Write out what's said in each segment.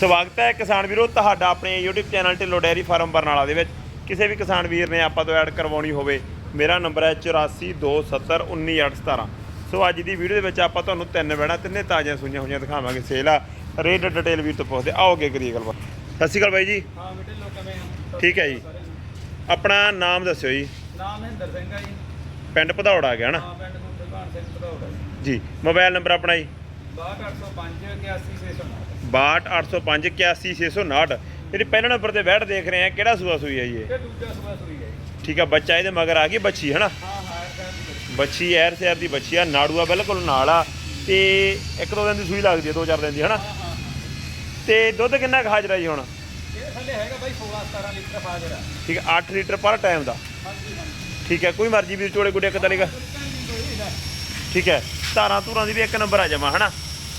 ਸਵਾਗਤ ਹੈ ਕਿਸਾਨ ਵੀਰੋ ਤੁਹਾਡਾ ਆਪਣੇ YouTube channel Dhillon dairy farm Barnala ਦੇ ਵਿੱਚ। ਕਿਸੇ ਵੀ ਕਿਸਾਨ ਵੀਰ ਨੇ ਆਪਾਂ ਤੋਂ ਐਡ ਕਰਵਾਉਣੀ ਹੋਵੇ ਮੇਰਾ ਨੰਬਰ ਹੈ 8427191817 ਸੋ ਅੱਜ ਦੀ ਵੀਡੀਓ ਦੇ ਵਿੱਚ ਆਪਾਂ ਤੁਹਾਨੂੰ ਤਿੰਨ ਬੈਣਾ ਤਿੰਨੇ ਤਾਜ਼ੀਆਂ ਸੂਈਆਂ ਹੋਈਆਂ ਦਿਖਾਵਾਂਗੇ। ਸੇਲ ਆ ਰੇਟ ਡਿਟੇਲ ਵੀਰ ਤੋਂ ਪੁੱਛਦੇ ਆਓਗੇ ਕਰੀਏ ਗੱਲਬਾਤ। ਸਤਿ ਸ਼੍ਰੀ ਅਕਾਲ ਬਾਈ ਜੀ। ਹਾਂ ਬੇਟੇ ਲੋਕਾਂ ਦੇ ਠੀਕ ਹੈ ਜੀ। ਆਪਣਾ ਨਾਮ ਦੱਸਿਓ ਜੀ। ਨਾਮ ਮਹਿੰਦਰ ਸਿੰਘ ਜੀ। ਪਿੰਡ ਭਦੌੜ ਗਿਆ ਨਾ? ਹਾਂ ਪਿੰਡ ਜੀ। ਜੀ ਮੋਬਾਈਲ ਨੰਬਰ ਆਪਣਾ ਜੀ। 62805 81609 62805 81659 ਜਿਹੜੀ ਪਹਿਲੇ ਨੰਬਰ ਤੇ ਬੈਠ ਦੇਖ ਰਹੇ ਆ ਕਿਹੜਾ ਸੂਆ ਸੂਈ ਹੈ ਇਹ? ਤੇ ਦੂਜਾ ਸੂਆ ਸੂਈ ਹੈ ਠੀਕ ਆ ਬੱਚਾ ਇਹਦੇ ਮਗਰ ਆ ਗਈ ਬੱਚੀ ਹੈ ਨਾ ਹਾਂ ਹਾਂ ਇਹ। ਬੱਚੀ। ਐਰ ਸਿਆਰ ਦੀ ਬੱਚੀ ਆ ਨਾੜੂਆ ਬਿਲਕੁਲ ਨਾਲ ਆ। ਤੇ ਇੱਕ ਦੋ ਦਿਨ ਦੀ ਸੂਈ ਲੱਗਦੀ ਹੈ ਦੋ ਚਾਰ ਦਿਨ ਦੀ ਹਨਾ? ਹਾਂ ਹਾਂ। ਤੇ ਦੁੱਧ ਕਿੰਨਾ ਕੁ ਹਾਜ਼ਰ ਆ ਜੀ ਹੁਣ? ਇਹ ਥੱਲੇ ਹੈਗਾ ਬਾਈ 16 17 ਲੀਟਰ ਹਾਜ਼ਰ। ਆ ਠੀਕ ਆ 8 ਲੀਟਰ ਪਰ ਟਾਈਮ ਦਾ। ਠੀਕ ਹੈ ਕੋਈ ਮਰਜ਼ੀ ਵੀਰ ਚੋੜੇ ਗੁੱਡੇ ਕਿਦਾਂ ਲੇਗਾ ਠੀਕ ਹੈ ਧਾਰਾਂ ਧੂਰਾਂ ਦੀ ਵੀ ਇੱਕ ਨੰਬਰ ਆ ਜਾਵਾਂ ਹਨਾ?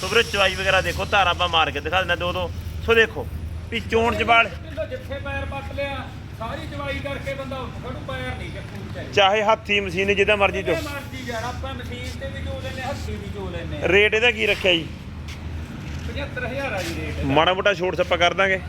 ਸੋ ਵੀਰੇ ਚਵਾਈ ਵਗੈਰਾ ਦੇਖੋ ਧਾਰਾਂ ਆਪਾਂ ਮਾਰ ਕੇ ਦਿਖਾ ਦਿੰਦਾ ਦੋ ਦੋ। ਸੋ ਦੇਖੋ ਵੀ ਚੋਣ ਕਿਲੋ ਜਿੱਥੇ ਪੈਰ ਪੱਟ ਲਿਆ ਸਾਰੀ ਚਵਾਈ ਕਰਕੇ ਬੰਦਾ ਖੜੂ ਪੈਰ ਨਹੀਂ ਚੱਕੂ ਚਾਹੀਦਾ ਚਾਹੇ ਹੱਥੀ ਮਸ਼ੀਨ ਜਿੱਦਾਂ ਮਰਜ਼ੀ ਚੋ। ਮਰਜ਼ੀ ਯਾਰ ਆਪਾਂ ਮਸ਼ੀਨ ਤੇ ਵੀ ਜੋ ਲੈਨੇ ਹੱਥੀ ਵੀ ਜੋ ਲੈਨੇ ਰੇਟ ਇਹਦਾ ਕੀ ਰੱਖਿਆ ਜੀ? 75000 ਆ ਜੀ ਰੇਟ ਮਾੜਾ ਮੋਟਾ ਛੋਟ ਛੱਪਾ ਕਰ ਦਾਂਗੇ।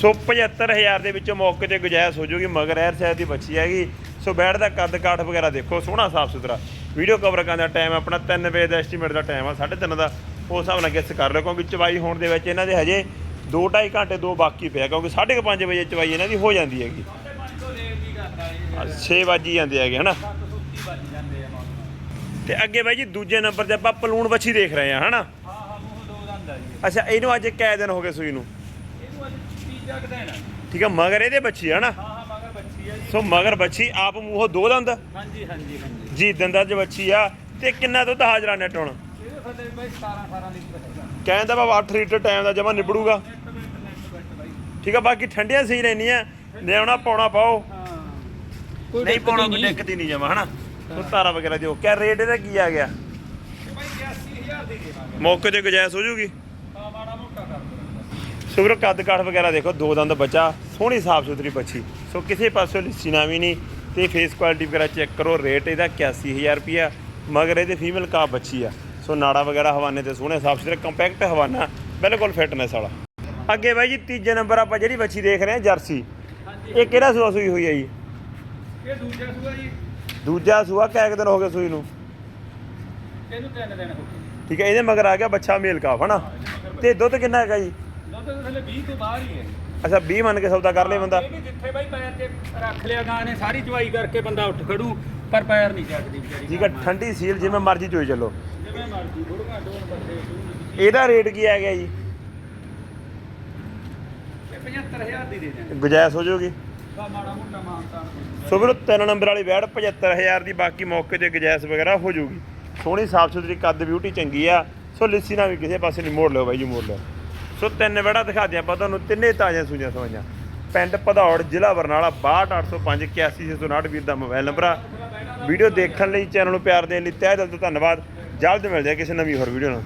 ਸੋ 75000 ਦੇ ਵਿੱਚੋਂ ਮੌਕੇ ਤੇ ਗੁਜਾਇਸ਼ ਹੋ ਜੂਗੀ ਮਗਰ ਐਰ ਸ਼ਾਇਦ ਦੀ ਬੱਚੀ ਹੈਗੀ। ਸੋ ਬੈਠ ਦਾ ਕੱਦ ਕਾਠ ਵਗੈਰਾ ਦੇਖੋ ਸੋਹਣਾ ਸਾਫ਼ ਸੁਥਰਾ ਵੀਡੀਓ ਕਵਰ ਕਰਨ ਦਾ ਟਾਈਮ ਆਪਣਾ 3 ਵਜੇ ਦਾ ਐਸਟੀਮੇਟ ਦਾ ਟਾਈਮ ਆ 3:30 ਦਾ ਉਸ ਹਿਸਾਬ ਨਾਲ ਗੈਸ ਕਰ ਲਿਓ ਕਿਉਂਕਿ ਚਵਾਈ ਹੋਣ ਦੇ ਵਿੱਚ ਇਹਨਾਂ ਦੇ ਹਜੇ 2.5 ਘੰਟੇ ਦੋ ਬਾਕੀ ਪਿਆ ਕਿਉਂਕਿ 5:30 ਵਜੇ ਚਵਾਈ ਇਹਨਾਂ ਦੀ ਹੋ ਜਾਂਦੀ ਹੈਗੀ। ਸਾਡੇ ਪੰਜ ਸੌ ਰੇਟ ਦੀ ਕਰਦਾ ਜੀ 6 ਵਜੇ ਜਾਂਦੇ ਹੈਗੇ ਹਨਾ? ਤੇ ਅੱਗੇ ਬਾਈ ਜੀ ਦੂਜੇ ਨੰਬਰ ਤੇ ਆਪਾਂ ਪਲੂਣ ਬੱਚੀ ਦੇਖ ਰਹੇ ਹਨਾ? ਆ ਜੀ ਅੱਛਾ ਇਹਨੂੰ ਅੱਜ ਕੈ ਦਿਨ ਹੋ ਗਏ ਸੂਈ ਨੂੰ? ਇਹਨੂੰ ਅੱਜ ਤੀਜਾ ਕੁ ਦਿਨ ਆ ਠੀਕ ਆ ਮਗਰ ਇਹਦੇ ਬੱਚੀ ਹਨਾ? ਹਾਂ ਹਾਂ ਮਗਰ ਬੱਚੀ ਆ ਜੀ। ਸੋ ਮਗਰ ਬੱਚੀ ਆਪ ਮੂੰਹੋਂ ਦੋ ਦੰਦ? ਹਾਂਜੀ ਹਾਂਜੀ। ਜੀ ਦੰਦਾਂ 'ਚ ਬੱਚੀ ਆ। ਤੇ ਕਿੰਨਾ ਦੁੱਧ ਹਾਜ਼ਰਾ ਨੈਟ ਹੁਣ? ਇਹਦੇ ਥੱਲੇ ਬਾਈ 17 18 ਲੀਟਰ ਹੈਗਾ ਕਹਿੰਦਾ ਬਾਬਾ 8 ਲੀਟਰ ਟਾਈਮ ਦਾ ਜਮਾ ਨਿਬੜੂਗਾ। ਠੀਕ ਆ ਬਾਕੀ ਠੰਡੀਆਂ ਸਹੀ ਰਹਿੰਦੀਆਂ। ਲਿਆਉਣਾ ਪਾਉਣਾ ਪਾਓ। ਨਹੀਂ ਪਾਉਣਾ ਕੋਈ ਦਿੱਕਤ ਹੀ ਨਹੀਂ ਜਮਾ ਹਨਾ? ਸੋ ਤਾਰਾ ਵਗੈਰਾ ਦਿਓ ਕਿਆ ਰੇਟ ਇਹਦਾ ਕੀ ਆ ਗਿਆ? ਬਾਈ 81000 ਦੀ ਦੇਵਾਂਗੇ ਮੌਕੇ ਤੇ ਗੁਜਾਇਸ਼ ਹੋ ਜੂਗੀ ਹਾਂ ਮਾੜਾ ਮੋਟਾ ਕਰ ਕੱਦ ਕਾਠ ਵਗੈਰਾ ਦੇਖੋ ਦੋ ਦੰਦ ਬੱਚਾ ਸੋਹਣੀ ਸਾਫ਼ ਸੁਥਰੀ ਬੱਚੀ। ਸੋ ਕਿਸੇ ਪਾਸੋਂ ਲਿੱਸੀ ਨਾ ਵੀ ਨਹੀਂ। ਤੇ ਫੇਸ ਕੁਆਲਿਟੀ ਵਗੈਰਾ ਚੈੱਕ ਕਰੋ ਰੇਟ ਇਹਦਾ 81000 ਰੁਪਿਆ ਮਗਰ ਇਹਦੇ ਫੀਮੇਲ ਕਾਫ ਬੱਚੀ ਆ। ਸੋ ਨਾੜਾ ਵਗੈਰਾ ਹਵਾਨੇ ਤੇ ਸੋਹਣੇ ਸਾਫ਼ ਸੁਥਰੇ ਕੰਪੈਕਟ ਹਵਾਨਾ ਬਿਲਕੁਲ ਫਿਟਨੈਸ ਵਾਲਾ। ਅੱਗੇ ਬਾਈ ਜੀ ਤੀਜੇ ਨੰਬਰ ਆਪਾਂ ਜਿਹੜੀ ਬੱਚੀ ਦੇਖ ਰਹੇ ਹਾਂ ਜਰਸੀ। ਇਹ ਕਿਹੜਾ ਸੂਆ ਸੂਈ ਹੋਈ ਹੈ ਜੀ? ਇਹ ਦੂਜਾ ਸੂਆ ਜੀ। ਦੂਜਾ ਸੂਆ ਕਿੰਨੇ ਕੁ ਦਿਨ ਹੋ ਗਏ ਸੂਈ ਨੂੰ? ਇਹਨੂੰ ਤਿੰਨ ਦਿਨ ਹੋ ਗਏ। ਠੀਕ ਹੈ ਇਹਦੇ ਮਗਰ ਆ ਗਿਆ ਬੱਚਾ ਮੇਲ ਕਾਫ ਹਨਾ? ਤੇ ਦੁੱਧ ਕਿੰਨਾ ਹੈਗਾ ਜੀ? ਦੁੱਧ ਥੱਲੇ 20 ਤੋਂ ਬਾਹਰ ਹੀ ਹੈ ਅੱਛਾ 20 ਮੰਨ ਕੇ ਸੌਦਾ ਕਰ ਲੇ ਬੰਦਾ। ਜਿੱਥੇ ਬਾਈ ਪੈਰ ਤੇ ਰੱਖ ਲਿਆ ਗਾਂ ਨੇ ਸਾਰੀ ਚਵਾਈ ਕਰਕੇ ਬੰਦਾ ਉੱਠ ਖੜੂ ਪਰ ਪੈਰ ਨਹੀਂ ਚੱਕਦੀ ਵਿਚਾਰੀ ਠੀਕ ਹੈ ਠੰਡੀ ਸੀਲ ਜਿਵੇਂ ਮਰਜ਼ੀ ਚੋਈ ਚੱਲੋ। ਜਿਵੇਂ ਮਰਜ਼ੀ ਬੁੜੀਆਂ ਡੋਨ ਬੱਦੇ ਇਹਦਾ ਰੇਟ ਕੀ ਆ ਗਿਆ ਜੀ? ਇਹ 75000 ਦੀ ਦੇ ਦੇਣ। ਗੁਜਾਇਸ਼ ਹੋ ਜਾਊਗੀ। ਬਾ ਮਾੜਾ ਮੋਟਾ ਮਾਨਤਾ ਸੋ ਵੀਰੋ ਤਿੰਨ ਨੰਬਰ ਵਾਲੀ ਬੈੜ 75000 ਦੀ ਬਾਕੀ ਮੌਕੇ ਤੇ ਗੁਜਾਇਸ਼ ਵਗੈਰਾ ਹੋ ਜਾਊਗੀ। ਸੋਹਣੀ ਸਾਫ਼ ਸੁਥਰੀ ਕੱਦ ਬਿਊਟੀ ਚੰਗੀ ਆ। ਸੋ ਲਿੱਸੀ ਨਾਲ ਵੀ ਕਿਸੇ ਪਾਸੇ ਨਹੀਂ ਮੋੜ ਲਿਓ ਬਾਈ ਜੀ ਮੋੜ ਲਿਓ। ਸੋ ਤਿੰਨ ਬੈੜਾ ਦਿਖਾ ਦਿਆਂ ਆਪਾਂ ਤੁਹਾਨੂੰ ਤਿੰਨੇ ਤਾਜ਼ੀਆਂ ਸੂਈਆਂ ਸਵਾਈਆਂ। ਪਿੰਡ ਭਦੌੜ, ਜ਼ਿਲ੍ਹਾ ਬਰਨਾਲਾ 62805 81659 ਵੀਰ ਦਾ ਮੋਬਾਈਲ ਨੰਬਰ ਆ। ਵੀਡੀਓ ਦੇਖਣ ਲਈ, ਚੈਨਲ ਨੂੰ ਪਿਆਰ ਦੇਣ ਲਈ ਤਹਿ ਦਿਲ ਤੋਂ ਧੰਨਵਾਦ। ਜਲਦ ਮਿਲਦੇ ਆ ਕਿਸੇ ਨਵੀਂ ਹੋਰ ਵੀਡੀਓ ਨਾਲ।